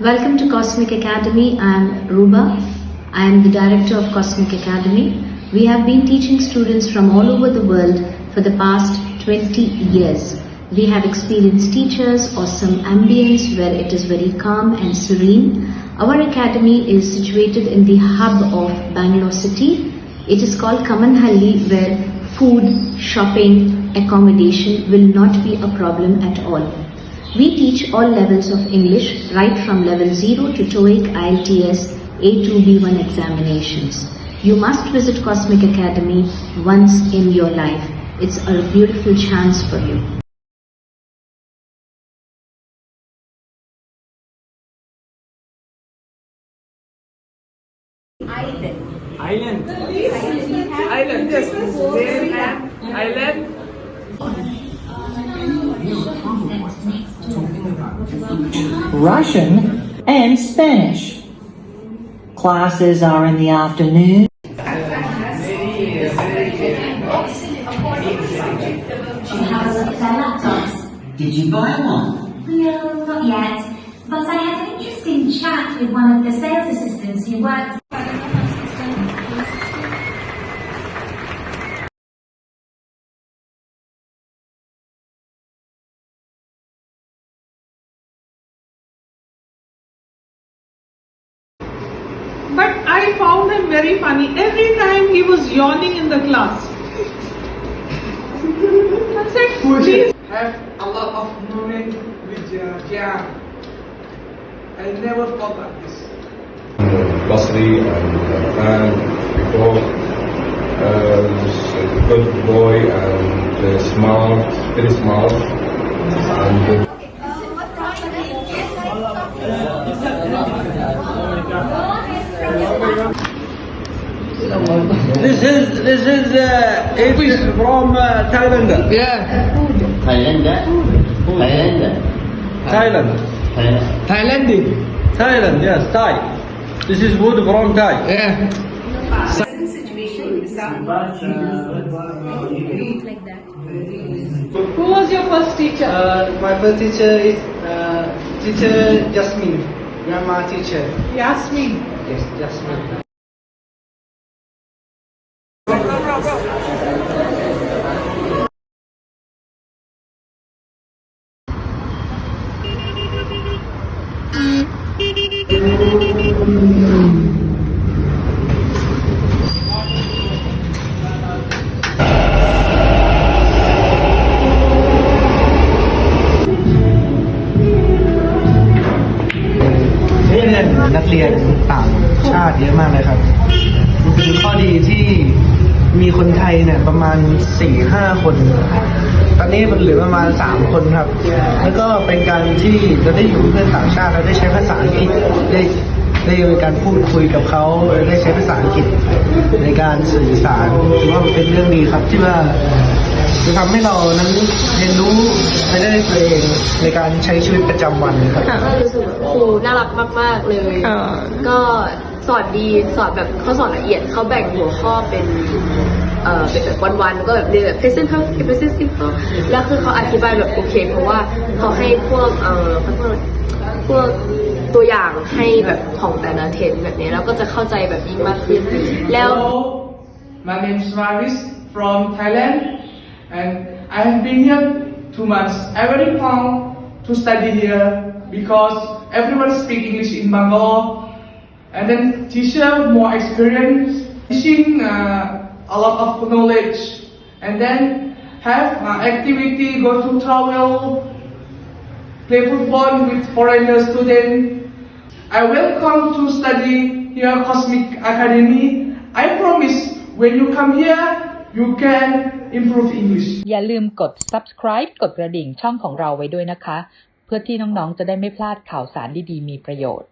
Welcome to Cosmic Academy. I am Ruba. I am the director of Cosmic Academy. We have been teaching students from all over the world for the past 20 years. We have experienced teachers, awesome ambience where it is very calm and serene. Our academy is situated in the hub of Bangalore city. It is called Kamanhalli where food, shopping, accommodation will not be a problem at all. We teach all levels of English right from level 0 to TOEIC, IELTS, A2, B1 examinations. You must visit Cosmic Academy once in your life. It's a beautiful chance for you. Island. Island, Island. yes. There and island. Russian and Spanish. Classes are in the afternoon. have a look at laptops? Did you buy one? No, not yet. But I had an interesting chat with one of the sales assistants who worked But I found him very funny. Every time he was yawning in the class. I said, please have a lot of knowledge with uh, Jia. I never forgot this. Basri and uh, fan before. Uh, a good boy and uh, smart, very smart. And uh, This is this is uh, it is from uh, Thailand. Yeah. Thailand, Thailand, Thailand. Thailand. Thailand. Thailand. Yes, Thai. This is wood from Thai. Yeah. Present situation is like that. Who was your first teacher? Uh, my first teacher is uh, teacher Jasmine, grandma teacher. Yasmin. Yes, Jasmine. นนักเรียนต่างชาติเยอะมากเลยครับมันเป็นข้อดีที่ คนไทยเนี่ยประมาณสี่ห้าคน ตอนนี้มันเหลือประมาณสามคนครับ แล้วก็เป็นการที่เราได้อยู่กับเพื่อนต่างชาติเราได้ใช้ภาษาอังกฤษได้ได้มีการพูดคุยกับเขาได้ใช้ภาษาอังกฤษในการสื่อสารถือว่ามันเป็นเรื่องดีครับที่ว่าจะทำให้เรานั้นเรียนรู้ไปได้ตัวเองในการใช้ชีวิตประจำวันครับค่ะก็รู้สึกแบบครูน่ารักมาก ๆ เลย ก็ สอนดีสอนแบบเขาสอนละเอียดเขาแบ่งหัวข้อเป็นเอ่อเป็นแบบวันๆก็แบบเรียนแบบ present perfect present simple แล้วคือเขาอธิบายแบบโอเค เพราะว่าเขาให้พวกเอ่อพวกพวกตัวอย่างให้แบบของแต่ละเทนแบบนี้แล้วก็จะเข้าใจแบบยิ่งมากขึ้นแล้ว my name is Maris from Thailand, and I have been here two months. I very proud to study here because everyone speak English in Bangalore, and then teacher more experience, teaching uh, a lot of knowledge, and then have uh, activity, go to travel, play football with foreigner student. I welcome to study here Cosmic Academy. I promise when you come here, you can improve English. อย่าลืมกด subscribe กดกระดิ่งช่องของเราไว้ด้วยนะคะ เพื่อที่น้องๆ จะได้ไม่พลาดข่าวสารดีๆ มีประโยชน์